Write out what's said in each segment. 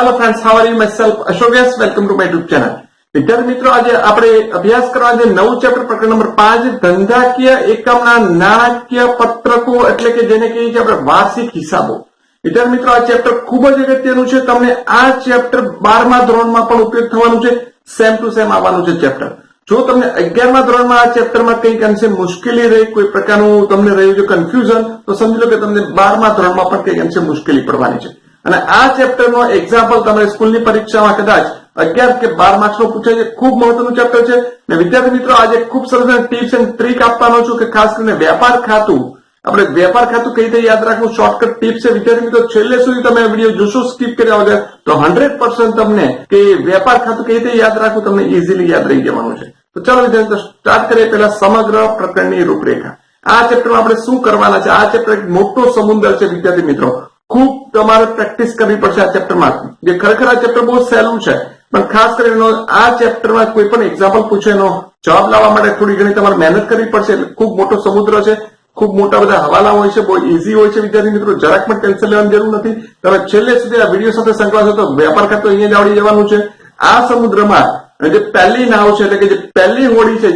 Hello friends how are you myself Ashok Vyas welcome to my YouTube channel વિદ્યાર્થી મિત્રો, આજે આપણે અભ્યાસ કરવા જે નવું ચેપ્ટર પ્રકરણ નંબર પાંચ, ધંધાકીય એકમના નાણાકીય પત્રકો એટલે કે જેને કહીએ છીએ આપણે વાર્ષિક હિસાબો. વિદ્યાર્થી મિત્રો, આ ચેપ્ટર ખૂબ જ અગત્યનું છે. તમને આ ચેપ્ટર બારમા ધોરણમાં પણ ઉપયોગ થવાનું છે. સેમ ટુ સેમ આવવાનું છે ચેપ્ટર જો તમને અગિયારમા ધોરણમાં આ ચેપ્ટરમાં કંઈક અંશે મુશ્કેલી રહી, કોઈ પ્રકારનું તમને રહ્યું છે કન્ફ્યુઝન તો સમજી લો કે તમને બારમા ધોરણમાં પણ કંઈક અંશે મુશ્કેલી પડવાની છે. અને આ ચેપ્ટરનો એક્ઝામ્પલ તમારે સ્કૂલની પરીક્ષામાં કદાચ અગિયાર કે બાર માર્ક્સનો પૂછાય છે, ખૂબ મહત્વનું ચેપ્ટર છે. અને વિદ્યાર્થી મિત્રો, આજે ખૂબ સરસ ટિપ્સ એન્ડ ટ્રીક આપવાનો છું કે ખાસ કરીને વેપાર ખાતું. આપણે વેપાર ખાતું કઈ રીતે યાદ રાખવું? શોર્ટકટ ટિપ્સ છે. વિદ્યાર્થી મિત્રો, છેલ્લે સુધી તમે વીડિયો જોશો સ્કીપ કર્યા વગર તો હંડ્રેડ પર્સન્ટ તમને કે વેપાર ખાતું કઈ રીતે યાદ રાખવું તમને ઇઝીલી યાદ રહી જવાનું છે. તો ચાલો વિદ્યાર્થી સ્ટાર્ટ કરીએ પહેલા સમગ્ર પ્રકરણની રૂપરેખા. આ ચેપ્ટરમાં આપણે શું કરવાના છે? આ ચેપ્ટર એક મોટો સમુદ્ર છે વિદ્યાર્થી મિત્રો. ખૂબ તમારે પ્રેક્ટિસ કરવી પડશે આ ચેપ્ટરમાં જે ખરેખર આ ચેપ્ટર બહુ સહેલું છે. પણ ખાસ કરીને આ ચેપ્ટરમાં કોઈ પણ એક્ઝામ્પલ પૂછે એનો જવાબ લાવવા માટે થોડી ઘણી તમારે મહેનત કરવી પડશે. ખૂબ મોટો સમુદ્ર છે. ખૂબ મોટા બધા હવાલા હોય છે. બહુ ઇઝી હોય છે, વિદ્યાર્થી મિત્રો. જરાક પણ ટેન્શન લેવાની જરૂર નથી. તમે છેલ્લે સુધી આ વીડિયો સાથે સંકળાશો તો વેપાર કરતો અહીંયા જ આવડી જવાનું છે. આ સમુદ્રમાં જે પહેલી નાવ છે, એટલે કે જે પહેલી હોડી છે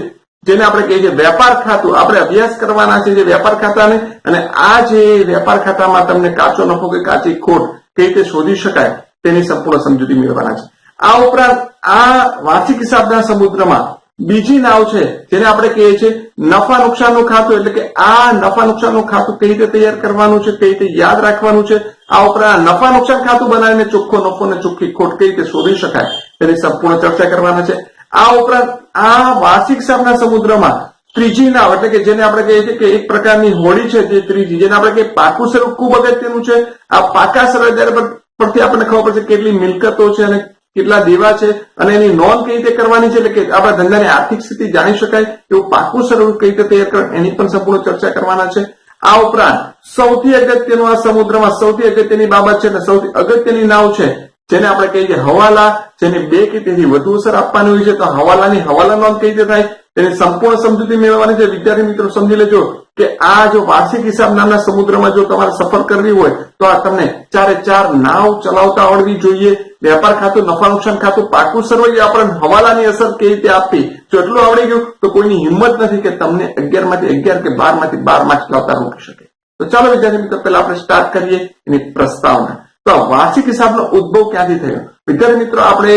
જેને આપણે કહીએ છીએ વેપાર ખાતું. આપણે અભ્યાસ કરવાના છે જે વેપાર ખાતાને અને આ જે વેપાર ખાતામાં તમને કાચો નફો કે કાચી ખોટ કઈ રીતે શોધી શકાય તેની સંપૂર્ણ સમજૂતી મેળવવાના છે. આ ઉપરાંત આ વાર્ષિક હિસાબના સમુદ્રમાં બીજી નાવ છે જેને આપણે કહીએ છીએ નફા નુકસાનનું ખાતું, એટલે કે આ નફા નુકસાનનું ખાતું કઈ રીતે તૈયાર કરવાનું છે, કઈ રીતે યાદ રાખવાનું છે. આ ઉપરાંત નફા નુકસાન ખાતું બનાવીને ચોખ્ખો નફો અને ચોખ્ખી ખોટ કઈ રીતે શોધી શકાય તેની સંપૂર્ણ ચર્ચા કરવાના છે. આ ઉપરાંત આ વાર્ષિક સામના સમુદ્રમાં ત્રીજી નાવ, એટલે કે જેને આપણે કહીએ છીએ કે એક પ્રકારની હોડી છે જે ત્રીજી, જેને આપણે કહીએ પાકું સ્વરૂપ ખૂબ અગત્યનું છે. આ પાકા સ્વરૂપ પરથી આપણને ખબર પડશે કેટલી મિલકતો છે અને કેટલા દેવા છે અને એની નોંધ કઈ રીતે કરવાની છે, એટલે કે આપણા ધંધાની આર્થિક સ્થિતિ જાણી શકાય એવું પાકું સ્વરૂપ કઈ રીતે તૈયાર કરવા એની પણ સંપૂર્ણ ચર્ચા કરવાના છે. આ ઉપરાંત સૌથી અગત્યનું આ સમુદ્રમાં સૌથી અગત્યની બાબત છે અને સૌથી અગત્યની નાવ છે જેને આપણે કહીએ છીએ હવાલા, જેની બે કે તેથી વધુ અસર આપવાની હોય છે, તો હવાલાની હવાલા નોંધ કઈ રીતે થાય? તેની સંપૂર્ણ સમજૂતી મેળવવાની છે. વિદ્યાર્થી મિત્રો, સમજી લેજો કે આ જો વાર્ષિક હિસાબ નામના સમુદ્રમાં જો તમારે સફર કરવી હોય, તો આ તમને ચારે ચાર નાવ ચલાવતા આવડવી જોઈએ. વેપાર ખાતું, નફા નુકસાન ખાતું, પાકું સર્વૈયું આપણને હવાલાની અસર કેવી રીતે આપવી? જો એટલું આવડી ગયું, તો કોઈની હિંમત નથી કે તમને અગિયારમાંથી અગિયાર કે બારમાંથી બાર માર્ક્સ લાવતા રોકી શકે. તો ચાલો વિદ્યાર્થી મિત્રો, પહેલા આપણે સ્ટાર્ટ કરીએ એની પ્રસ્તાવના. તો વાર્ષિક હિસાબનો ઉદ્ભવ ક્યાંથી થયો? વિદ્યાર્થી મિત્રો, આપણે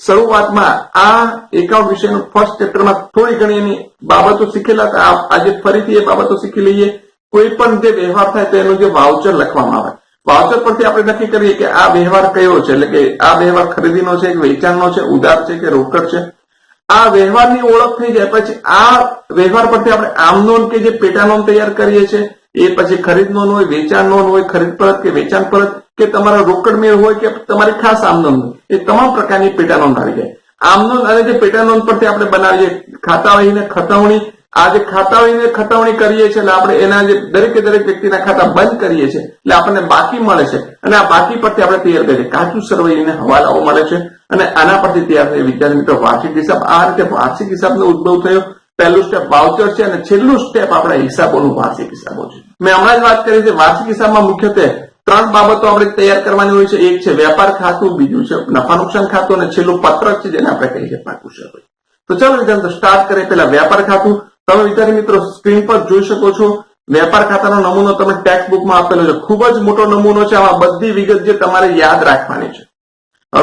શરૂઆતમાં આ એકાઉન્ટ વિશેનું ફર્સ્ટ ચેપ્ટરમાં થોડી ઘણી એની બાબતો શીખેલા હતા. આજે ફરીથી એ બાબતો શીખી લઈએ. કોઈ પણ જે વ્યવહાર થાય તો એનું જે વાઉચર લખવામાં આવે. વાઉચર પરથી આપણે નક્કી કરીએ કે આ વ્યવહાર કયો છે? એટલે કે આ વ્યવહાર ખરીદીનો છે કે વેચાણનો છે? ઉધાર છે કે રોકડ છે? આ વ્યવહારની ઓળખ થઈ જાય. પછી આ વ્યવહાર પરથી આપણે આમ નોંધ કે જે પેટા નોંધ તૈયાર કરીએ છીએ, એ પછી ખરીદ નોંધ હોય વેચાણ નોંધ હોય, ખરીદ પરત કે વેચાણ પરત કે તમારા રોકડ મેળ હોય કે તમારી ખાસ આમદન એ તમામ પ્રકારની પેટા નોંધ આવી જાય. આમ અને જે પેટા નોંધ પરથી આપણે બનાવીએ ખાતા વહીને ખતવણી, આ જે ખાતા વહીને ખતવણી કરીએ છીએ, એટલે આપણે એના જે દરેકે દરેક વ્યક્તિના ખાતા બંધ કરીએ છીએ, એટલે આપણને બાકી મળે છે. અને આ બાકી પરથી આપણે તૈયાર કરીએ કાચું સરવૈયાને હવાલાઓ મળે છે અને આના પરથી તૈયાર થાય વિદ્યાર્થી મિત્રો, વાર્ષિક હિસાબ આ રીતે વાર્ષિક હિસાબનો ઉદ્ભવ થયો. પહેલું સ્ટેપ વાઉચર છે અને છેલ્લું સ્ટેપ આપણા હિસાબોનું વાર્ષિક હિસાબો છે. મેં હમણાં જ વાત કરી છે, વાર્ષિક હિસાબમાં મુખ્યત્વે ત્રણ બાબતો આપણે તૈયાર કરવાની હોય છે. એક છે વેપાર ખાતું, બીજું છે નફા નુકસાન ખાતું અને છેલ્લું પત્રક છે જેને આપણે કહીએ છીએ પાકું તો ચાલો વિદ્યાર્થી સ્ટાર્ટ કરીએ. પહેલા વેપાર ખાતું. તમે વિદ્યાર્થી મિત્રો સ્ક્રીન પર જોઈ શકો છો. વેપાર ખાતાનો નમૂનો તમે ટેક્સ્ટ બુકમાં આપેલો છે. ખૂબ જ મોટો નમૂનો છે. આમાં બધી વિગત જે તમારે યાદ રાખવાની છે.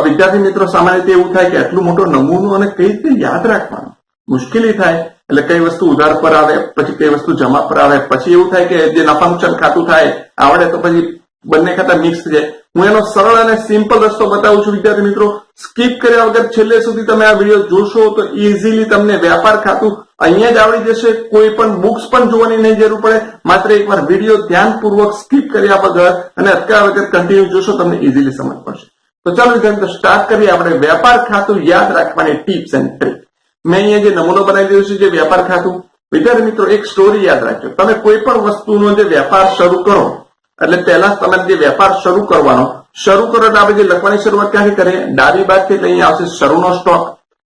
વિદ્યાર્થી મિત્રો, સામાન્ય રીતે એવું થાય કે આટલું મોટો નમૂનો અને કઈ રીતે યાદ રાખવાનો? મુશ્કેલી થાય, એટલે કઈ વસ્તુ ઉધાર પર આવે, પછી કઈ વસ્તુ જમા પર આવે, પછી એવું થાય કે જે નફા નુકસાન ખાતું થાય, આવડે તો પછી બંને ખાતા મિક્સ છે. હું એનો સરળ અને સિમ્પલ રસ્તો બતાવું છું, વિદ્યાર્થી મિત્રો. સ્કીપ કર્યા વગર છેલ્લે સુધી તમે આ વીડિયો જોશો તો ઇઝીલી તમને વેપાર ખાતું અહીંયા જ આવડી જશે. કોઈ પણ બુક્સ પણ જોવાની નહીં જરૂર પડે. માત્ર એકવાર વીડિયો ધ્યાનપૂર્વક સ્કીપ કર્યા વગર અને અત્યાર વગર કન્ટિન્યુ જોશો, તમને ઇઝીલી સમજ પડશે. તો ચાલો વિદ્યાર્થી સ્ટાર્ટ કરીએ. આપણે વેપાર ખાતું યાદ રાખવાની ટિપ્સ એન્ડ ટ્રીક મેં અહીંયા જે નમૂનો બનાવી દીધો છે, જે વેપાર ખાતું. વિદ્યાર્થી મિત્રો, એક સ્ટોરી યાદ રાખજો. તમે કોઈ પણ વસ્તુનો જે વેપાર શરૂ કરો એટલે પહેલા તમે જે વેપાર શરૂ કરવાનો, શરૂ કરો એટલે આપણે જે લખવાની શરૂઆત ક્યાંથી કરીએ? ડાબી બાજુથી લઈ આવશે શરૂનો સ્ટોક.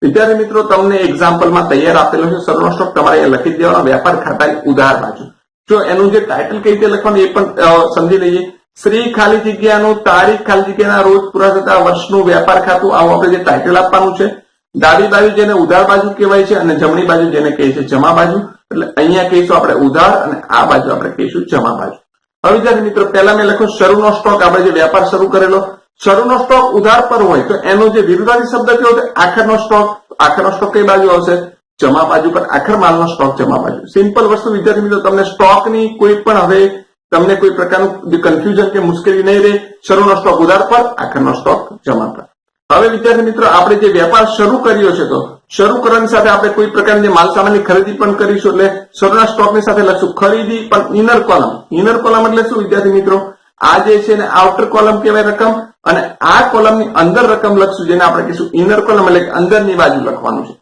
વિદ્યાર્થી મિત્રો, તમને એક્ઝામ્પલમાં તૈયાર આપેલો છે શરૂનો સ્ટોક. તમારે લખી દેવાનો, વેપાર ખાતાની ઉધાર બાજુ. જો એનું જે ટાઇટલ કઈ રીતે લખવાનું એ પણ સમજી લઈએ. શ્રી ખાલી જગ્યાનું, તારીખ ખાલી જગ્યાના, રોજ પૂરા થતા વર્ષનું વેપાર ખાતું, આવું આપણે જે ટાઇટલ આપવાનું છે. ડાબી બાજુ જેને ઉધાર બાજુ કહેવાય છે અને જમણી બાજુ જેને કહે છે જમા બાજુ. એટલે અહીંયા કહીશું આપણે ઉધાર અને આ બાજુ આપણે કહીશું જમા બાજુ. હવે વિદ્યાર્થી મિત્રો, પહેલા મેં લખ્યું શરૂનો સ્ટોક, આપણે જે વેપાર શરૂ કરેલો. શરૂનો સ્ટોક ઉધાર પર હોય તો એનો જે વિરુદ્ધાર્થી શબ્દ કયો છે આખરનો સ્ટોક. આખરનો સ્ટોક કઈ બાજુ આવશે? જમા બાજુ પર આખર માલનો સ્ટોક જમા બાજુ. સિમ્પલ વસ્તુ વિદ્યાર્થી મિત્રો, તમને સ્ટોકની કોઈ પણ હવે તમને કોઈ પ્રકારનું કન્ફ્યુઝન કે મુશ્કેલી નહીં રહે, શરૂનો સ્ટોક ઉધાર પર, આખરનો સ્ટોક જમા પર. હવે વિદ્યાર્થી મિત્રો, આપણે જે વેપાર શરૂ કર્યો છે તો, શરૂ કરવાની સાથે આપણે કોઈ પ્રકારની માલ સામાનની ખરીદી પણ કરીશું, એટલે શરૂના સ્ટોકની સાથે લખશું, ખરીદી પણ ઇનર કોલમ ઇનર કોલમ એટલે શું, વિદ્યાર્થી મિત્રો? આ જે છે ને આઉટર કોલમ કહેવાય રકમ, અને આ કોલમની અંદર રકમ લખશું, જેને આપણે કહીશું ઇનર કોલમ એટલે અંદરની બાજુ લખવાનું છે.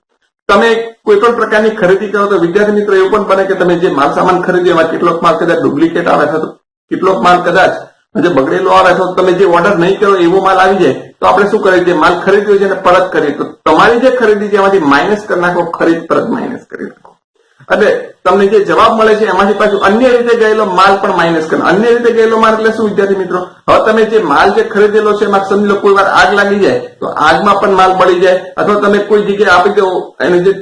તમે કોઈ પણ પ્રકારની ખરીદી કરો તો, વિદ્યાર્થી મિત્રો, એવું પણ બને કે તમે જે માલ સામાન ખરીદ્યો, એમાં કેટલોક માલ કદાચ ડુપ્લિકેટ આવે અથવા કેટલોક માલ કદાચ જે બગડેલો આવે અથવા તમે જે ઓર્ડર નહીં કરો એવો માલ આવી જાય, તો આપણે શું કરીએ? છીએ માલ ખરીદ્યો છે અને પરત કરીએ. તો તમારી જે ખરીદી છે, એમાંથી માઇનસ કરી નાખો, ખરીદ પરત માઇનસ કરી નાખો. એટલે તમને જે જવાબ મળે છે, એમાંથી પાછું અન્ય રીતે ગયેલો માલ પણ માઇનસ કરો અન્ય રીતે ગયેલો માલ એટલે શું, વિદ્યાર્થી મિત્રો? હવે તમે જે માલ જે ખરીદેલો છે, એમાં સમજી લો, કોઈ વાર આગ લાગી જાય, તો આગમાં પણ માલ બળી જાય. અથવા તમે કોઈ જગ્યાએ આપી દો, એને જે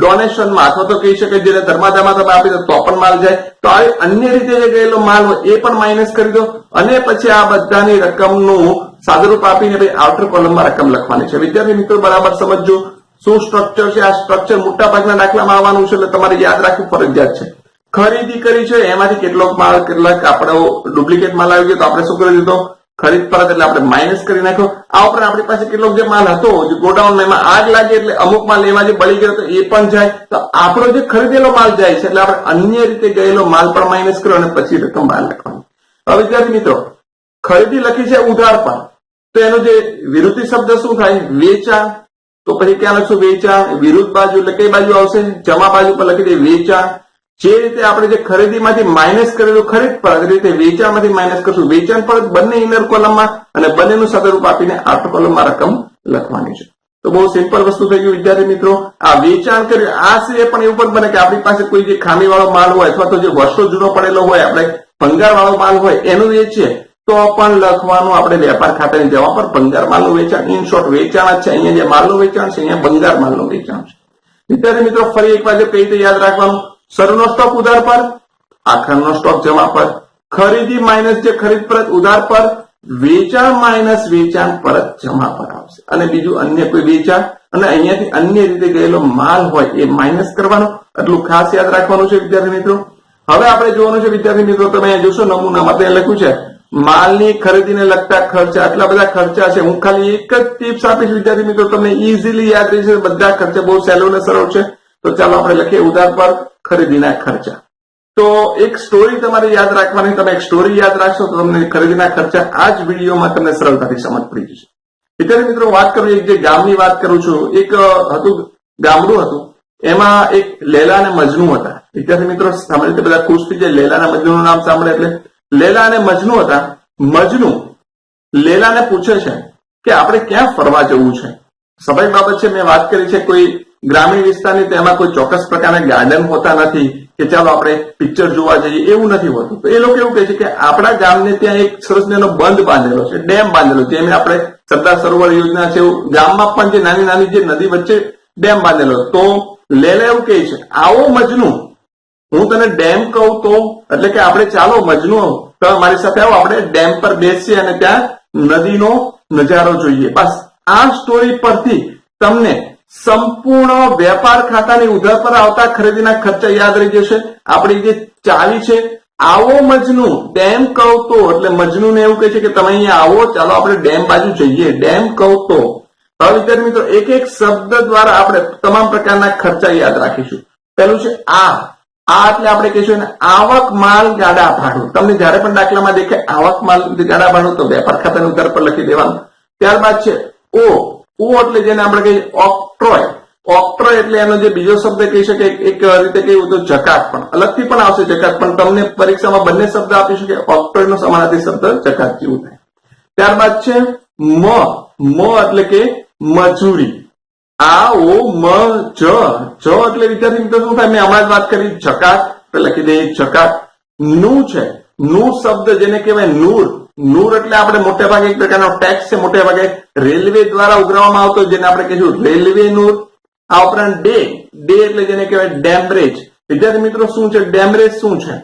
ડોનેશનમાં અથવા તો કહી શકે જેને ધર્માદામાં તમે આપી દો, તો પણ માલ જાય. તો આ અન્ય રીતે જે ગયેલો માલ હોય, એ પણ માઇનસ કરી દો. અને પછી આ બધાની રકમનું સાદુરૂપ આપીને ભાઈ આઉટર કોલમમાં રકમ લખવાની છે. વિદ્યાર્થી મિત્રો, બરાબર સમજજો. શું સ્ટ્રક્ચર છે? આ સ્ટ્રક્ચર મોટા ભાગના દાખલામાં આવવાનું છે, એટલે તમારે યાદ રાખવું ફરજિયાત છે. ખરીદી કરી છે, એમાંથી કેટલોક માલ, કેટલાક આપણો ડુપ્લિકેટ માલ આવી ગયો, તો આપણે શું કરી દીધો? ખરીદ પરત એટલે આપણે માઇનસ કરી નાખ્યો. આ ઉપરાંત આપણી પાસે કેટલોક જે માલ હતો, જે ગોડાઉનમાં એમાં આગ લાગે એટલે અમુક માલ એમાં જે બળી ગયો એ પણ જાય. તો આપણો જે ખરીદેલો માલ જાય છે, એટલે આપણે અન્ય રીતે ગયેલો માલ પણ માઇનસ કર્યો અને પછી રકમ બહાર લખવાની હવે વિદ્યાર્થી મિત્રો, ખરીદી લખી છે ઉધાર પર. તો એનો જે વિરુદ્ધી શબ્દ શું થાય? વેચાણ. તો પછી ક્યાં લખશું? વેચાણ. વિરુદ્ધ બાજુ એટલે કઈ બાજુ આવશે? જમા બાજુ પર લખી દે વેચાણ. જે રીતે આપણે જે ખરીદીમાંથી માઇનસ કરેલું ખરીદ પર રીતે વેચાણમાંથી માઇનસ કરશું, વેચાણ પર બંને ઇનર કોલમમાં અને બંનેનું સદરૂપ આપીને આઉટર કોલમમાં રકમ લખવાની છે. તો બહુ સિમ્પલ વસ્તુ થઈ ગયું વિદ્યાર્થી મિત્રો. આ વેચાણ કર્યું આ સિવાય પણ એવું પણ બને કે આપણી પાસે કોઈ જે ખામી માલ હોય અથવા તો જે વર્ષો જૂનો પડેલો હોય, આપણે ભંગાર વાળો માલ હોય, એનું વેચીએ તો પણ લખવાનું આપણે વેપાર ખાતાની જવા પર ભંગાર માલનું વેચાણ. ઇન શોર્ટ વેચાણ જ છે. અહીંયા જે માલનું વેચાણ છે, અહીંયા ભંગાર માલનું વેચાણ છે. વિદ્યાર્થી મિત્રો, ફરી એક વાર કઈ રીતે યાદ રાખવાનું. શરૂનો સ્ટોક ઉધાર પર, આખરનો સ્ટોક જમા પર, ખરીદી માઇનસ જે ખરીદ પરત ઉધાર પર, વેચાણ માઇનસ વેચાણ પરત જમા પર આવશે. અને બીજું અન્ય કોઈ વેચાણ, અને અહીંયાથી અન્ય રીતે ગયેલો માલ હોય એ માઇનસ કરવાનો. એટલું ખાસ યાદ રાખવાનું છે વિદ્યાર્થી મિત્રો. હવે આપણે જોવાનું છે વિદ્યાર્થી મિત્રો, તમે અહીંયા જોશો નમૂનામાં ત્યાં લખ્યું છે, માલની ખરીદીને લગતા ખર્ચા, આટલા બધા ખર્ચા છે. હું ખાલી એક જ ટિપ્સ આપીશ વિદ્યાર્થી મિત્રો, તમને ઇઝીલી યાદ રહેશે, બધા ખર્ચા બહુ સહેલો અને સરળ છે. તો ચાલો આપણે લખીએ ઉધાર પર. ખરીદીના ખર્ચા. તો એક સ્ટોરી તમારે યાદ રાખવાની, તમે એક સ્ટોરી યાદ રાખશો તો તમને ખરીદીના ખર્ચા આ જ વિડીયોમાં તમને સરળતાથી સમજ પડી જશે. વિદ્યાર્થી મિત્રો વાત કરું, એક જે ગામની વાત કરું છું, એક હતું, ગામડું હતું. એમાં એક લેલા અને મજનુ હતા. વિદ્યાર્થી મિત્રો, સામાન્ય રીતે બધા ખુશ થઈ જાય. લેલા અને મજનુનું નામ સાંભળે એટલે. લેલા અને મજનુ હતા. મજનુ લેલાને પૂછે છે કે આપણે ક્યાં ફરવા જવું છે? સ્વાભાવિક બાબત છે, મેં વાત કરી છે, કોઈ ગ્રામીણ વિસ્તારની તેમાં કોઈ ચોક્કસ પ્રકારના ગાર્ડન હોતા નથી કે ચાલો આપણે પિક્ચર જોવા જઈએ, એવું નથી હોતું. તો એ લોકો એવું કહે છે કે આપણા ગામને ત્યાં એક સરસ નેનો બંધ બાંધેલો છે, ડેમ બાંધેલો છે એમ આપણે સરદાર સરોવર યોજના છે ગામમાં પણ જે નાની નાની જે નદી વચ્ચે ડેમ બાંધેલો તો લેલા એવું કહે છે, આવો મજનુ, હું તને ડેમ કહું તો, એટલે કે આપણે ચાલો મજનુ તો મારી સાથે આવો, આપણે ડેમ પર બેસીએ અને ત્યાં નદીનો નજારો જોઈએ. બસ, આ સ્ટોરી પરથી તમને સંપૂર્ણ વેપાર ખાતાની ઉધાર પર આવતા ખરીદીના ખર્ચા યાદ રહી જશે. આપણી જે ચાલી છે, આવો મજનુ, ડેમ કહું એટલે મજનુ એવું કહે છે કે તમે અહીંયા આવો, ચાલો આપણે ડેમ બાજુ જઈએ. ડેમ કહું હવે વિદ્યાર્થી મિત્રો, એક એક શબ્દ દ્વારા આપણે તમામ પ્રકારના ખર્ચા યાદ રાખીશું. પેલું છે આ. આ એટલે આપણે કહીશું ને આવક માલ ગાડા ભાડું. તમને જયારે પણ દાખલામાં દેખે આવક માલ ગાડા ભાડું, તો વેપાર ખાતાની ઉધાર પર લખી દેવાનું. ત્યારબાદ છે ઓ. ઓ એટલે જેને આપણે કહીએ ઓક્ટ્રોય. ઓક્ટ્રોય એટલે એનો જે બીજો શબ્દ કહી શકે, એક રીતે કહેવું તો જકાત પણ અલગથી પણ આવશે જકાત પણ તમને પરીક્ષામાં બંને શબ્દ આપી શકે. ઓક્ટ્રોય નો સમાનાર્થી શબ્દ જકાત જેવું થાય. ત્યારબાદ છે મ. મ એટલે કે મજૂરી. આ ઓ, મ, જ જ એટલે વિદ્યાર્થી મિત્રો શું થાય? મેં હમણાં જ વાત કરી, જકાત. લખી દઈએ જકાત. નું છે. નું શબ્દ જેને કહેવાય નૂર. નૂર એટલે આપણે મોટે ભાગે એક પ્રકારનો ટેક્સ છે, મોટે ભાગે રેલવે દ્વારા ઉઘરાવવામાં આવતો જેને આપણે કહીશું રેલવે નૂર. આ ઉપરાંત ડે ડે એટલે જેને કહેવાય ડેમરેજ. વિદ્યાર્થી મિત્રો, શું છે? ડેમરેજ શું છે?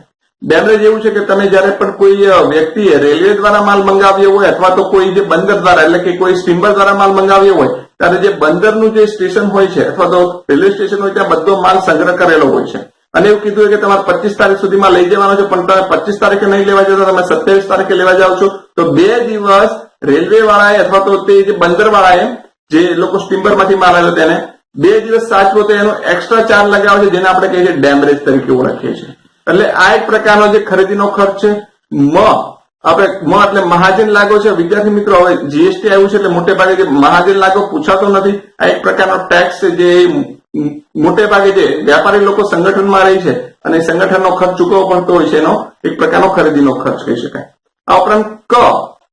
ડેમરેજ એવું છે કે તમે જયારે પણ કોઈ વ્યક્તિએ રેલવે દ્વારા માલ મંગાવ્યો હોય અથવા તો કોઈ જે બંદર દ્વારા, એટલે કે કોઈ સ્ટીમર દ્વારા માલ મંગાવ્યો હોય, ત્યારે જે બંદરનું જે સ્ટેશન હોય છે, અથવા તો રેલવે સ્ટેશન હોય, ત્યાં બધો માલ સંગ્રહ કરેલો હોય છે. અને એવું કીધું કે તમારે પચીસ તારીખ સુધીમાં લઈ જવાનો છે, પણ તમે પચીસ તારીખે નહીં લેવા જતા તમે સત્યાવીસ તારીખે લેવા જાઓ છો. તો બે દિવસ રેલવે વાળાએ અથવા તો તે જે બંદર વાળાએ જે લોકો સ્ટીમ્બરમાંથી મારેલો તેને, બે દિવસ સાચવો તો એનો એક્સ્ટ્રા ચાર્જ લગાવે છે, જેને આપણે કહીએ છીએ ડેમરેજ તરીકે ઓળખીએ છીએ. એટલે આ એક પ્રકારનો જે ખરીદીનો ખર્ચ છે, મ, આપણે મ એટલે મહાજન લાગો છે. વિદ્યાર્થી મિત્રો, હવે જીએસટી આવ્યું છે એટલે મોટે ભાગે મહાજન લાગો પૂછાતો નથી. આ એક પ્રકારનો ટેક્સ છે જે મોટે ભાગે જે વ્યાપારી લોકો સંગઠનમાં રહી છે અને સંગઠનનો ખર્ચ ચૂકવવો પડતો હોય છે, એનો એક પ્રકારનો ખરીદીનો ખર્ચ કહી શકાય. આ ઉપરાંત ક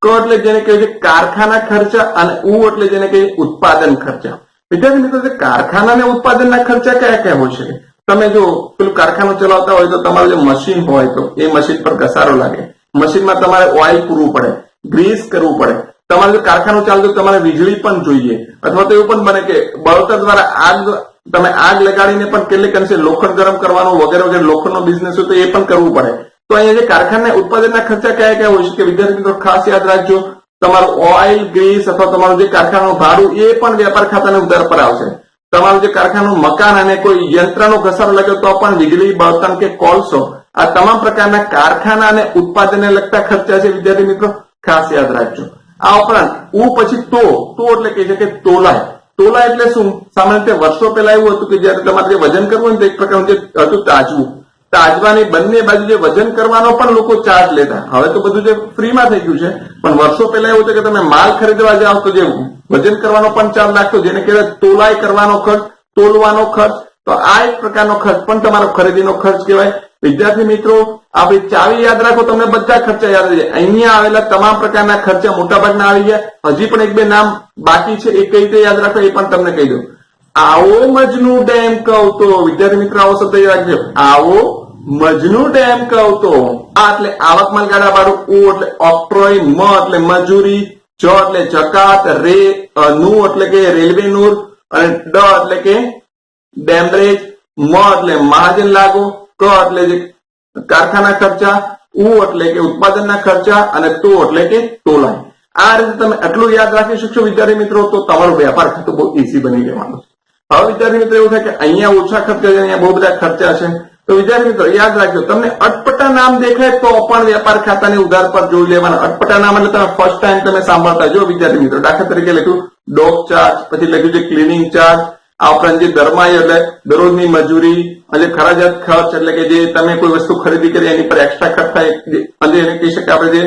ક એટલે જેને કહેવાય છે કારખાના ખર્ચા અને ઉ એટલે જેને કહે ઉત્પાદન ખર્ચા. વિદ્યાર્થી મિત્રો કારખાના અને ઉત્પાદનના ખર્ચા કયા કયા હોય છે? તમે જો પેલું કારખાનું ચલાવતા હોય તો તમારું જે મશીન હોય તો એ મશીન પર ઘસારો લાગે. મશીનમાં તમારે ઓઇલ પૂરવું પડે ગ્રીસ કરવું પડે. તમારે જો કારખાનું ચાલતું તમારે વીજળી પણ જોઈએ. અથવા તો એવું પણ બને કે બળતર દ્વારા આગ તમે આગ લગાડીને પણ કેટલીક અંશે લોખંડ ગરમ કરવાનો વગેરે વગેરે લોખંડનો બિઝનેસ હોય તો એ પણ કરવું પડે. તો અહીંયા જે કારખાના ઉત્પાદનના ખર્ચા કયા કયા હોય છે કે વિદ્યાર્થી મિત્રો ખાસ યાદ રાખજો, તમારું ઓઇલ ગ્રીસ અથવા તમારું જે કારખાનાનું ભાડું એ પણ વેપાર ખાતાને ઉધાર પર આવશે. તમારું જે કારખાનું મકાન અને કોઈ યંત્રનો ઘસારો લાગ્યો તો પણ વીજળી, બળતણ કે કોલસો, આ તમામ પ્રકારના કારખાના અને ઉત્પાદનને લગતા ખર્ચા છે વિદ્યાર્થી મિત્રો, ખાસ યાદ રાખજો. આ ઉપરાંત ઉ પછી તો તો એટલે કહે છે કે તોલાય. તોલા એટલે શું? સામાન્ય રીતે વર્ષો પહેલા એવું હતું કે જયારે તમારે જે વજન કરવું હોય ને એક પ્રકારનું જે હતું તાજવું. તાજવાની બંને બાજુ જે વજન કરવાનો પણ લોકો ચાર્જ લેતા. હવે તો બધું જે ફ્રીમાં થઈ ગયું છે. પણ વર્ષો પહેલા એવું હતું કે તમે માલ ખરીદવા જાઓ તો જે વજન કરવાનો પણ ચાર્જ લાગતો જેને કહેવાય તોલાઈ કરવાનો ખર્ચ, તોલવાનો ખર્ચ તો આ એક પ્રકારનો ખર્ચ, પણ તમારો ખરીદીનો ખર્ચ કહેવાય. વિદ્યાર્થી મિત્રો આપણી ચાવી યાદ રાખો, તમને બધા ખર્ચા યાદ રહી જાય. અહીંયા આવેલા તમામ પ્રકારના ખર્ચા મોટાભાગના આવી ગયા. હજી પણ એક બે નામ બાકી છે, એ કઈ રીતે યાદ રાખો એ પણ તમને કહી દઉં. આવો મજનુ ડેમ કહું તો. વિદ્યાર્થી મિત્રો, આવો શબ્દ રાખજો. આવો મજનુ ડેમ કહું તો. આ એટલે આવક માલગાડા વાળું ઓ એટલે ઓક્ટ્રોય મ એટલે મજૂરી, જ એટલે જકાત, રે નું એટલે કે રેલવે નૂર, અને ડ એટલે કે ડેમરેજ મ એટલે મહાજન લાગુ ક એટલે જે કારખાના ખર્ચા ઉ એટલે કે ઉત્પાદનના ખર્ચા અને તો એટલે કે તોલાઈ આ રીતે તમે આટલું યાદ રાખી શકશો વિદ્યાર્થી મિત્રો, તો તમારો વેપાર ખાતું બહુ ઈઝી બની જવાનું હવે વિદ્યાર્થી મિત્રો એવું થાય કે અહીંયા ઓછા ખર્ચા છે, અહીંયા બહુ બધા ખર્ચા છે. તો વિદ્યાર્થી મિત્રો, યાદ રાખજો, તમને અટપટા નામ દેખાય તો પણ વેપાર ખાતાની ઉધાર પર જોઈ લેવાના. અટપટા નામ એટલે તમે ફર્સ્ટ ટાઈમ તમે સાંભળતા જો વિદ્યાર્થી મિત્રો. દાખલા તરીકે લખ્યું ડોગ ચાર્જ, પછી લખ્યું છે ક્લિનિંગ ચાર્જ આ ઉપરાંત જે દરમાઈ એટલે દરરોજની મજૂરી અને ખરાજાત ખર્ચ એટલે કે જે તમે કોઈ વસ્તુ ખરીદી કરી એની પર એક્સ્ટ્રા ખર્ચ થાય એને કહી શકીએ આપણે જે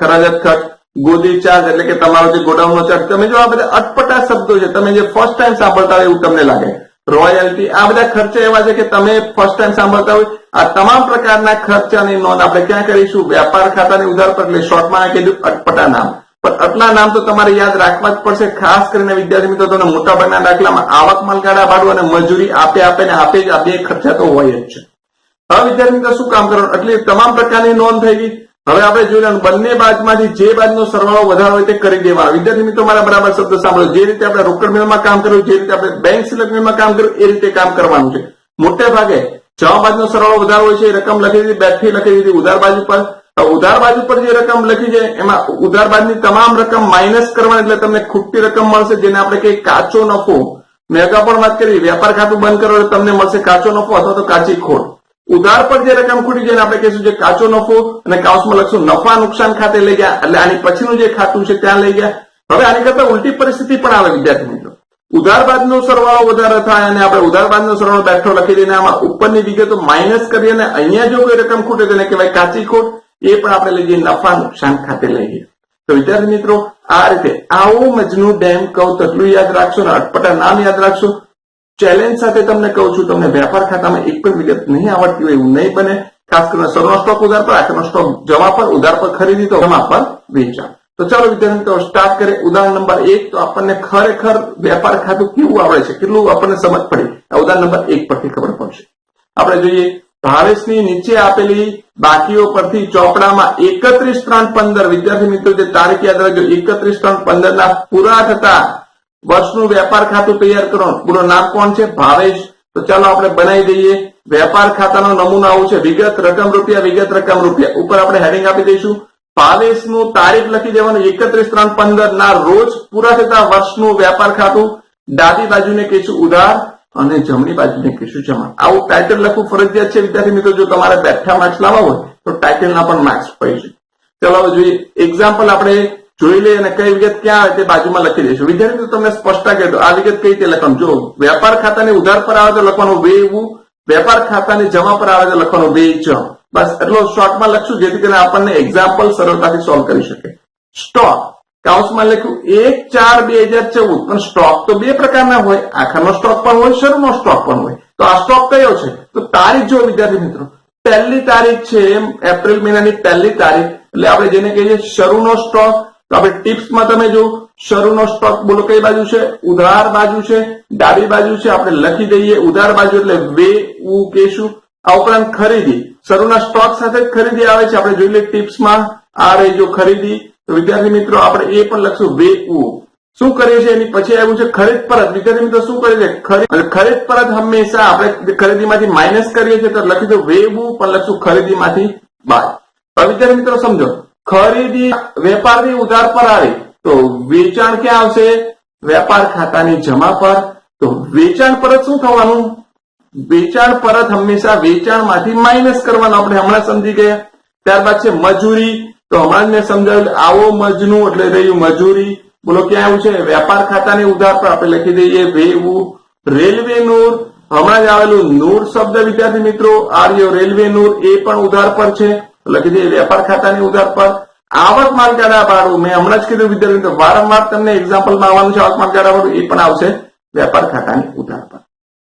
ખરાજાત ખર્ચ, ગોદી ચાર્જ એટલે કે તમારો જે ગોડાઉનનો ચાર્જ, તમે જો આ બધા અટપટા શબ્દો છે, તમે જે ફર્સ્ટ ટાઈમ સાંભળતા હોય એવું તમને લાગે. રોયલ્ટી આ બધા ખર્ચા એવા છે કે તમે ફર્સ્ટ ટાઈમ સાંભળતા હોય. આ તમામ પ્રકારના ખર્ચાની નોંધ આપણે ક્યાં કરીશું? વેપાર ખાતાની ઉધાર પર, એટલે શોર્ટમાં કીધું અટપટા નામ. પણ આટલા નામ તો તમારે યાદ રાખવા જ પડશે. ખાસ કરીને વિદ્યાર્થી મિત્રો, તમને મોટાભાગના દાખલામાં આવક માલગાડા ભાડું અને મજૂરી આપે આપે ને આપે જ આ બે હોય જ છે. હવે વિદ્યાર્થી મિત્રો, શું કામ કરવાનું? એટલે તમામ પ્રકારની નોંધ થઈ ગઈ. હવે આપણે જોઈ લેવાનું બંને બાજુમાંથી જે બાજુનો સરવાળો વધારો હોય તે કરી દેવાનો. વિદ્યાર્થી મિત્રો, મારા બરાબર શબ્દ સાંભળો. જે રીતે આપણે રોકડ મેળમાં કામ કર્યું, જે રીતે આપણે બેંક સિલક કામ કર્યું, એ રીતે કામ કરવાનું છે. મોટે ભાગે જવા બાજુનો સરવાળો વધારો હોય છે રકમ લખી દીધી બેઠી લખી દીધી ઉધાર બાજુ પર. ઉધાર બાજુ પર જે રકમ લખી છે, એમાં ઉધાર બાજુની તમામ રકમ માઇનસ કરવાની એટલે તમને ખૂટતી રકમ મળશે, જેને આપણે કહીએ કાચો નફો. મેં અગાઉ પણ વાત કરી વેપાર ખાતું બંધ કરો એટલે તમને મળશે કાચો નફો અથવા તો કાચી ખોટ. ઉધાર પર જે રકમ ખૂટી છે આપણે કહીશું જે કાચો નફો અને કાઉસમાં લખશું નફા નુકસાન ખાતે લઈ ગયા, એટલે આની પછીનું જે ખાતું છે ત્યાં લઈ ગયા. હવે આની કરતા ઉલટી પરિસ્થિતિ પણ આવે વિદ્યાર્થી મિત્રો. ઉધાર બાદનો સરવાળો વધારે થાય અને આપણે ઉધાર બાદનો સરવાળો બેઠો લખી દઈને આમાં ઉપરની વિગતો માઇનસ કરીએ અને અહીંયા જો કોઈ રકમ ખૂટે તેને કહેવાય કાચી ખોટ. એ પણ આપણે લઈએ નફા નુકસાન ખાતે લઈએ તો વિદ્યાર્થી મિત્રો, આ રીતે આવો મજનું ડેમ કહું તો યાદ રાખશો ને અટપટા નામ યાદ રાખશો. ચેલેન્જ સાથે તમને કહું છું, તમને વેપાર ખાતામાં એક પણ વિગત નહીં આવડતી હોય એવું નહીં બને. ખાસ કરીને સરનો સ્ટોક ઉધાર પર આખરનો સ્ટોક જમા પર, ઉધાર પર ખરીદી તો જમા પર વેચાણ. તો ચાલો વિદ્યાર્થી મિત્રો સ્ટાર્ટ કરીએ. ઉદાહરણ નંબર એક, તો આપણને ખરેખર વેપાર ખાતું કેવું આવડે છે? કેટલું આપણને સમજ પડી? આ ઉદાહરણ નંબર એક પરથી ખબર પડશે. આપણે જોઈએ ભાવેશની નીચે આપેલી બાકીઓ પરથી ચોપડામાં એકત્રીસ ત્રણ પંદર, વિદ્યાર્થી મિત્રો, જે તારીખ યાદ રાખજો, એકત્રીસ ત્રણ પંદર ના પૂરા થતા વર્ષનું વેપાર ખાતું તૈયાર કરો. પૂરો નામ કોણ છે? ભાવેશ. તો ચાલો આપણે બનાવી દઈએ. વેપાર ખાતાનો નમૂનો આવું છે. વિગત રકમ રૂપિયા, વિગત રકમ રૂપિયા. ઉપર આપણે હેડિંગ આપી દઈશું. ભાવેશનું તારીખ લખી દેવાનું. એકત્રીસ ત્રણ પંદર ના રોજ પૂરા થતા વર્ષનું વેપાર ખાતું. ડાબી બાજુને કહીશું ઉધાર. અને જમણી બાજુને કહીશું જમા આવું ટાઇટલ લખવું ફરજિયાત છે, વિદ્યાર્થી મિત્રો, જો તમારે બેઠા માર્ક્સ લાવવા હોય, તો ટાઇટલના પણ માર્ક્સ હોય છે ચલો જોઈએ. એક્ઝામ્પલ આપણે જોઈ લઈએ અને કઈ વિગત ક્યાં આવે તે બાજુમાં લખી દઈશું. વિદ્યાર્થી મિત્રો, તમને સ્પષ્ટતા કહેતો આ વિગત કઈ રીતે લખવાનું? જો વેપાર ખાતાની ઉધાર પર આવે તો લખવાનું વે એવું વેપાર ખાતાની જમા પર આવે તો લખવાનું વે જમ બસ, એટલો શોર્ટમાં લખશું જેથી કરીને આપણને એક્ઝામ્પલ સરળતાથી સોલ્વ કરી શકે. સ્ટોક કાઉન્સમાં લખ્યું, એક, ચાર, બે હજાર ચૌદ. પણ સ્ટોક તો બે પ્રકારના હોય. આખાનો સ્ટોક પણ હોય, શરૂનો સ્ટોક પણ હોય. તો આ સ્ટોક કયો છે? તો તારીખ જો વિદ્યાર્થી મિત્રો. પહેલી તારીખ છે એપ્રિલ મહિનાની પહેલી તારીખ. એટલે આપણે જેને કહીએ શરૂનો સ્ટોક તો આપણે ટિપ્સમાં તમે જો શરૂનો સ્ટોક બોલો કઈ બાજુ છે? ઉધાર બાજુ છે, ડાબી બાજુ છે. આપણે લખી દઈએ ઉધાર બાજુ એટલે વે, ઉ, કેશું. આ ઉપરાંત ખરીદી. શરૂના સ્ટોક સાથે જ ખરીદી આવે છે. આપણે જોઈ લઈએ ટિપ્સમાં આ રહી જો ખરીદી. તો વિદ્યાર્થી મિત્રો, આપણે એ પણ લખશું વેકવું શું કરીએ છીએ? એની પછી આવ્યું છે ખરીદ પરત. વિદ્યાર્થી મિત્રો, શું કરીએ છીએ? ખરીદ પરત હંમેશા આપણે ખરીદીમાંથી માઇનસ કરીએ છીએ, તો લખી વેવું પણ લખશું ખરીદીમાંથી બાદ. વિદ્યાર્થી મિત્રો, સમજો. ખરીદી વેપારની ઉધાર પર આવી. તો વેચાણ ક્યાં આવશે? વેપાર ખાતાની જમા પર. તો વેચાણ પરત શું થવાનું? વેચાણ પરત હંમેશા વેચાણમાંથી માઇનસ કરવાનું. આપણે હમણાં સમજી ગયા. ત્યારબાદ છે મજૂરી. તો હમણાં સમજાવ્યું આવો મજનું એટલે રહ્યું મજૂરી, બોલો ક્યાં આવ્યું છે? વેપાર ખાતાની ઉધાર પર આપણે લખી દઈએ. વેવું રેલવે નૂર, હમણાં જ આવેલું નૂર શબ્દ વિદ્યાર્થી મિત્રો, આ રહ્યો રેલવે નૂર, એ પણ ઉધાર પર છે. લખી દઈએ વેપાર ખાતાની ઉધાર પર. આવક માલગાડા ભાડું, મેં હમણાં જ કીધું વિદ્યાર્થી મિત્રો, વારંવાર તમને એક્ઝામ્પલમાં આવવાનું છે, આવક માલગાડા ભાડું, એ પણ આવશે વેપાર ખાતાની ઉધાર પર.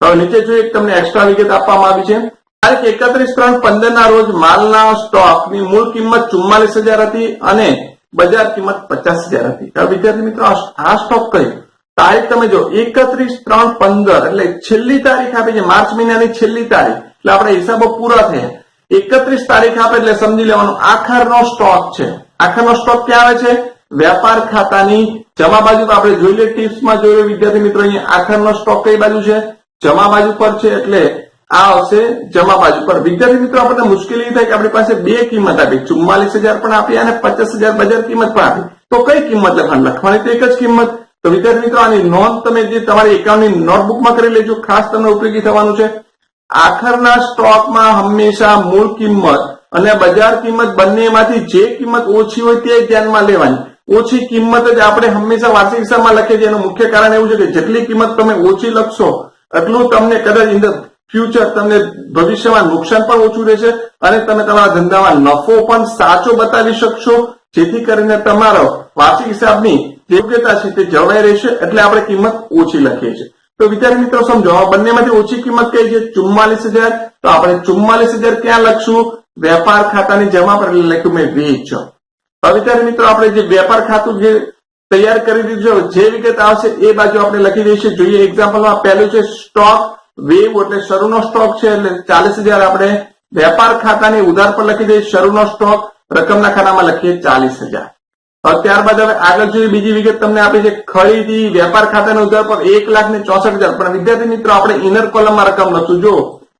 હવે નીચે જોઈએ, એક તમને એક્સ્ટ્રા વિગત આપવામાં આવી છે. તારીખ એકત્રીસ ત્રણ પંદર ના રોજ માલના સ્ટોકની મૂળ કિંમત ચુમ્માલીસ હજાર હતી અને બજાર કિંમત પચાસ હજાર હતી. વિદ્યાર્થી મિત્રો, આ સ્ટોક કયો તારીખ તમે જો, એકત્રીસ ત્રણ પંદર, એટલે છેલ્લી તારીખ આપી છે, માર્ચ મહિનાની છેલ્લી તારીખ. એટલે આપણે હિસાબો પૂરા થયા. એકત્રીસ તારીખ આપે એટલે સમજી લેવાનું, આખરનો સ્ટોક છે. આખરનો સ્ટોક ક્યાં આવે છે? વેપાર ખાતાની જમા બાજુ. તો આપણે જોઈ લઈએ, ટીપ્સમાં જોઈએ વિદ્યાર્થી મિત્રો, અહીંયા આખરનો સ્ટોક કઈ બાજુ છે? જમા બાજુ પર છે, એટલે આ આવશે જમા બાજુ. પર વિદ્યાર્થી મિત્રો આપણને મુશ્કેલી થાય કે આપણી પાસે બે કિંમત આપી. ચુમ્માલીસ હજાર પણ આપી અને પચાસ હજાર બજાર કિંમત પણ આપી. તો કઈ કિંમત લખવાની? લખવાની તો એક જ કિંમત. તો વિદ્યાર્થી મિત્રો, આની નોંધ તમે જે તમારી એકાઉન્ટની નોટબુકમાં કરી લેજો. ખાસ તમને ઉપયોગી થવાનું છે. આખરના સ્ટોકમાં હંમેશા મૂળ કિંમત અને બજાર કિંમત બંનેમાંથી જે કિંમત ઓછી હોય તે ધ્યાનમાં લેવાની. ઓછી કિંમત જ આપણે હંમેશા વાર્ષિક હિસાબમાં લખીએ છીએ. એનું મુખ્ય કારણ એવું છે કે જેટલી કિંમત તમે ઓછી લખશો, એટલું તમને કદાચ ઇન ધ ફ્યુચર તમને ભવિષ્યમાં નુકસાન પણ ઓછું રહેશે અને તમે તમારા ધંધામાં નફો પણ સાચો બતાવી શકશો, જેથી કરીને તમારો વાર્ષિક હિસાબની યોગ્યતા છે તે જળવાઈ રહેશે એટલે આપણે કિંમત ઓછી લખીએ છીએ. તો વિદ્યાર્થી મિત્રો, સમજો બંનેમાંથી ઓછી કિંમત કઈ છે? ચુમ્માલીસ હજાર. તો આપણે ચુમ્માલીસ હજાર ક્યાં લખશું? વેપાર ખાતાની જમા પર લખ્યું મેં વેચ. હવે વિદ્યાર્થી મિત્રો, આપણે જે વેપાર ખાતું જે તૈયાર કરી દીધું જે વિગત આવશે એ બાજુ આપણે લખી દઈશું. જોઈએ એક્ઝામ્પલમાં પહેલું છે સ્ટોક વેવ એટલે શરૂનો સ્ટોક છે એટલે ચાલીસ હજાર આપણે વેપાર ખાતાની ઉધાર પર લખી દઈએ, શરૂનો સ્ટોક રકમના ખાનામાં લખીએ ચાલીસ હજાર. ત્યારબાદ હવે આગળ જોઈએ બીજી વિગત તમને આપી છે, ખરીદી, વેપાર ખાતાના ઉધાર પર એક લાખ ને ચોસઠ હજાર. પણ વિદ્યાર્થી મિત્રો, આપણે ઇનર કોલમમાં રકમ લખશું. જો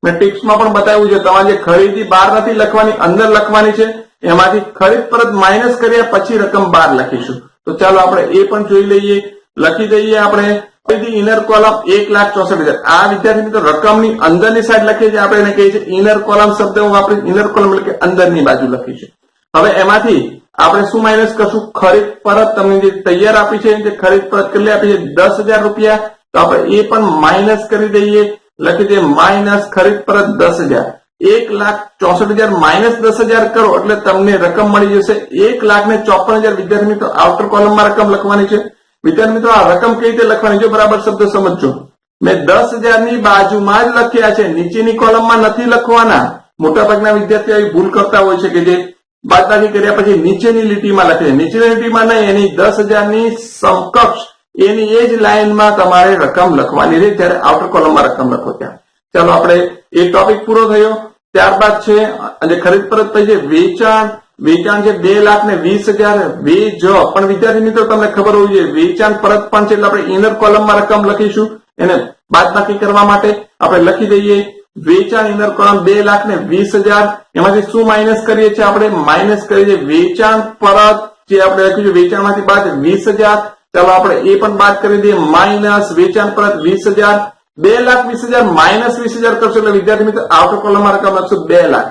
મેં ટિપ્સમાં પણ બતાવ્યું છે, તમારે જે ખરીદી બહાર નથી લખવાની, અંદર લખવાની છે, એમાંથી ખરીદ પરત માઇનસ કર્યા પછી રકમ બહાર લખીશું. તો ચાલો આપણે એ પણ જોઈ લઈએ, લખી દઈએ આપણે ઇનર કોલમ એક લાખ ચોસઠ હજાર. આ વિદ્યાર્થી મિત્રો, રકમની અંદરની સાઈડ લખીએ છીએ આપણે એને કહીએ છીએ ઇનર કોલમ શબ્દ, હું આપણે ઇનર કોલમ એટલે કે અંદરની બાજુ લખીશું. હવે એમાંથી આપણે શું માઇનસ કરશું? ખરીદ પરત તમને જે તૈયાર આપી છે, જે ખરીદ પરત કેટલી આપી છે? દસ હજાર રૂપિયા. તો આપણે એ પણ માઇનસ કરી દઈએ. લખી દઈએ માઇનસ ખરીદ પરત દસ હજાર. એક લાખ ચોસઠ હજાર માઇનસ દસ હજાર કરો એટલે તમને રકમ મળી જશે. એક લાખ ને ચોપન હજાર. વિદ્યાર્થી મિત્રો આઉટર કોલમમાં રકમ લખવાની છે. વિદ્યાર્થી મિત્રો, આ રકમ કઈ રીતે લખવાની? જો બરાબર શબ્દ સમજો મેં દસ હજારની બાજુમાં જ લખ્યા છે. નીચેની કોલમમાં નથી લખવાના. મોટાભાગના વિદ્યાર્થીઓ આવી ભૂલ કરતા હોય છે કે જે બાદબાકી કર્યા પછી નીચેની લીટીમાં લખે. નીચેની લીટીમાં નહીં, એની દસ હજારની સમકક્ષ, એની એ જ લાઇનમાં તમારે રકમ લખવાની રહે ત્યારે આઉટર કોલમમાં રકમ લખો ત્યાં. ચાલો આપણે એ ટોપિક પૂરો થયો. ત્યારબાદ છે, અને ખરીદ પરત પછી છે વેચાણ. વેચાણ છે બે લાખ ને વીસ હજાર વેજ પણ વિદ્યાર્થી મિત્રો, તમને ખબર હોવી જોઈએ, વેચાણ પરત પણ છે એટલે આપણે ઇનર કોલમમાં રકમ લખીશું. એને બાદબાકી કરવા માટે આપણે લખી દઈએ, વેચાણ ઇનર કોલમ બે લાખ ને વીસ હજાર. એમાંથી શું માઇનસ કરીએ છીએ આપણે? માઇનસ કરીએ વેચાણ પરત, જે આપણે લખ્યું છે, વેચાણમાંથી બાદ વીસ હજાર. ચાલો આપણે એ પણ બાદ કરી દઈએ માઇનસ વેચાણ પરત વીસ હજાર. બે લાખ વીસ હજાર માઇનસ વીસ હજાર કરશો એટલે વિદ્યાર્થી મિત્રો આઉટર કોલમમાં રકમ લખશું બે લાખ.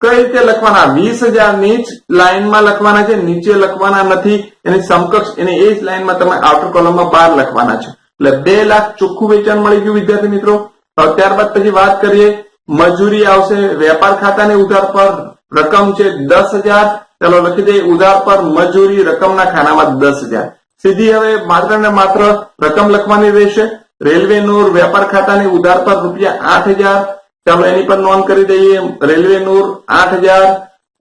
કઈ રીતે લખવાના? વીસ હજારની જ લાઈનમાં લખવાના છે, નીચે લખવાના નથી. એની સમકક્ષ, એને એ જ લાઈનમાં તમે આઉટર કોલમમાં બાર લખવાના છે. એટલે બે લાખ ચોખ્ખું વેચાણ મળી ગયું, વિદ્યાર્થી મિત્રો. ત્યારબાદ પછી વાત કરીએ. મજૂરી આવશે, વેપાર ખાતાની ઉધાર પર રકમ છે દસ હજાર. ચાલો લખી દઈએ, ઉધાર પર મજૂરી રકમના ખાનામાં દસ હજાર. સીધી હવે માત્ર ને માત્ર રકમ લખવાની રહેશે. રેલવે નું વેપાર ખાતાની ઉધાર પર રૂપિયા આઠ હજાર. ચાલો એની પણ નોંધ કરી દઈએ. રેલવે નૂર આઠ હજાર.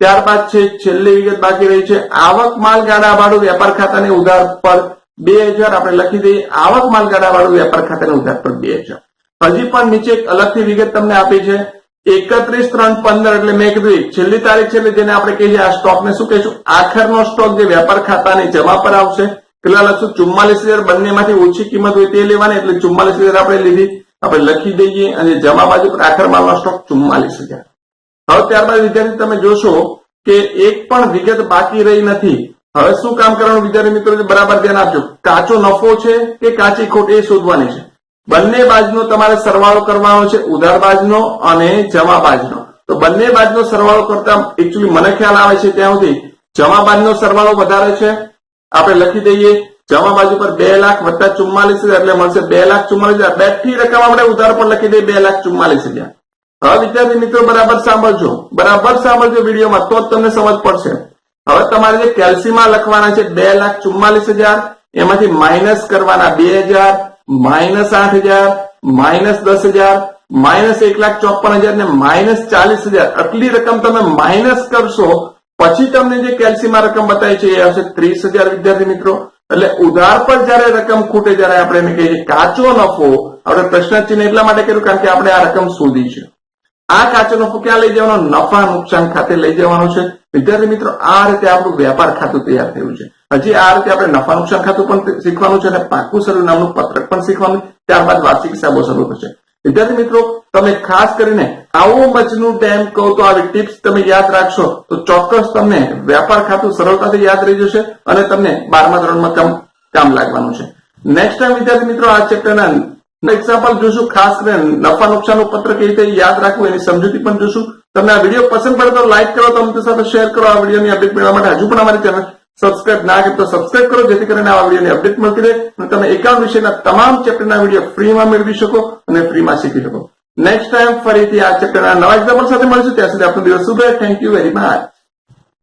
ત્યારબાદ છે છેલ્લી વિગત બાકી રહી છે. આવક માલગાડા વાળું વેપાર ખાતાને ઉધાર પર બે હજાર. આપણે લખી દઈએ. આવક માલગાડા વાળું વેપાર ખાતાને ઉધાર પર બે હજાર. હજી પણ નીચે એક અલગથી વિગત તમને આપી છે. એકત્રીસ ત્રણ પંદર એટલે મેં કીધું છેલ્લી તારીખ છે એટલે જેને આપણે કહીએ આ સ્ટોકને શું કહીશું? આખરનો સ્ટોક જે વેપાર ખાતાની જમા પર આવશે. પેલા લખશું ચુમ્માલીસ હજાર બંનેમાંથી ઓછી કિંમત હોય તે લેવાની એટલે ચુમ્માલીસ હજાર આપણે લીધી. આપણે લખી દઈએ અને જમા બાજુ પર આખર માલનો સ્ટોક ચુમ્માલીસ હજાર. હવે ત્યારબાદ વિદ્યાર્થી તમે જોશો કે એક પણ વિગત બાકી રહી નથી. હવે શું કામ કરવાનું વિદ્યાર્થી મિત્રો? બરાબર ધ્યાન આપજો. કાચો નફો છે કે કાચી ખોટ એ શોધવાની છે. બંને બાજુનો તમારે સરવાળો કરવાનો છે ઉધાર બાજનો અને જમા બાજનો. તો બંને બાજનો સરવાળો કરતા એકચુઅલી મને ખ્યાલ આવે છે ત્યાં સુધી જમા બાજનો સરવાળો વધારે છે. આપણે લખી દઈએ જમા બાજુ પર બે લાખ વત્તા ચુમ્માલીસ હજાર એટલે મળશે બે લાખ ચુમ્માલીસ હજાર. બેઠી રકમ આપણે ઉધાર પર લખી દઈએ બે લાખ ચુમ્માલીસ હજાર. હવે વિદ્યાર્થી મિત્રો, બરાબર સાંભળજો. બરાબર સાંભળજો વિડીયોમાં, તો જ તમને સમજ પડશે. હવે તમારે જે કેલ્સીમાં લખવાના છે બે લાખ ચુમ્માલીસ હજાર, એમાંથી માઇનસ કરવાના બે હજાર માઇનસ આઠ હજાર માઇનસ દસ હજાર માઇનસ એક લાખ ચોપન હજાર ને માઇનસ ચાલીસ હજાર. આટલી રકમ તમે માઇનસ કરશો, પછી તમને જે કેલ્સીમાં રકમ બતાવી છે એ આવશે ત્રીસ હજાર વિદ્યાર્થી મિત્રો. એટલે ઉધાર પર જયારે રકમ ખૂટે જયારે આપણે એને કહીએ, કાચો નફો. આપણે પ્રશ્ન ચિહ્ન એટલા માટે કર્યું કારણ કે આપણે આ રકમ શોધી છે. આ કાચો નફો ક્યાં લઈ જવાનો? નફા નુકસાન ખાતે લઈ જવાનો છે. વિદ્યાર્થી મિત્રો, આ રીતે આપણું વેપાર ખાતું તૈયાર થયું છે. હજી આ રીતે આપણે નફા નુકસાન ખાતું પણ શીખવાનું છે અને પાકું શરૂ નામનું પત્રક પણ શીખવાનું. ત્યારબાદ વાર્ષિક હિસાબો શરૂ થશે. વિદ્યાર્થી મિત્રો તમે ખાસ કરીને આવો મચનું ટાઈમ કહો તો આવી ટિપ્સ તમે યાદ રાખશો. તો ચોક્કસ તમને વેપાર ખાતું સરળતાથી યાદ રહી જશે અને તમને બારમા ધોરણમાં કામ લાગવાનું છે. નેક્સ્ટ ટાઈમ વિદ્યાર્થી મિત્રો, આ ચેપ્ટરના એક્ઝામ્પલ જોશું. ખાસ કરીને નફા નુકસાનનું પત્ર કેવી રીતે યાદ રાખવું એની સમજૂતી પણ જોશું. તમને આ વીડિયો પસંદ પડે તો લાઈક કરો, તો સાથે શેર કરો. આ વિડીયોની અપડેટ મેળવવા માટે હજુ પણ અમારી ચેનલ સબસ્ક્રાઇબ ના કરી તો સબસ્ક્રાઇબ કરો, જેથી કરીને આ વિડીયોની અપડેટ મળતી રહે અને તમે એકાઉન્ટ વિશેના તમામ ચેપ્ટરના વીડિયો ફ્રીમાં મેળવી શકો અને ફ્રીમાં શીખી શકો. નેક્સ્ટ ટાઈમ ફરીથી આ ચેપ્ટરના નવા એક્ઝામ્પલ સાથે મળીશું. ત્યાં સુધી આપનો દિવસ શુભ થેન્ક યુ વેરી મચ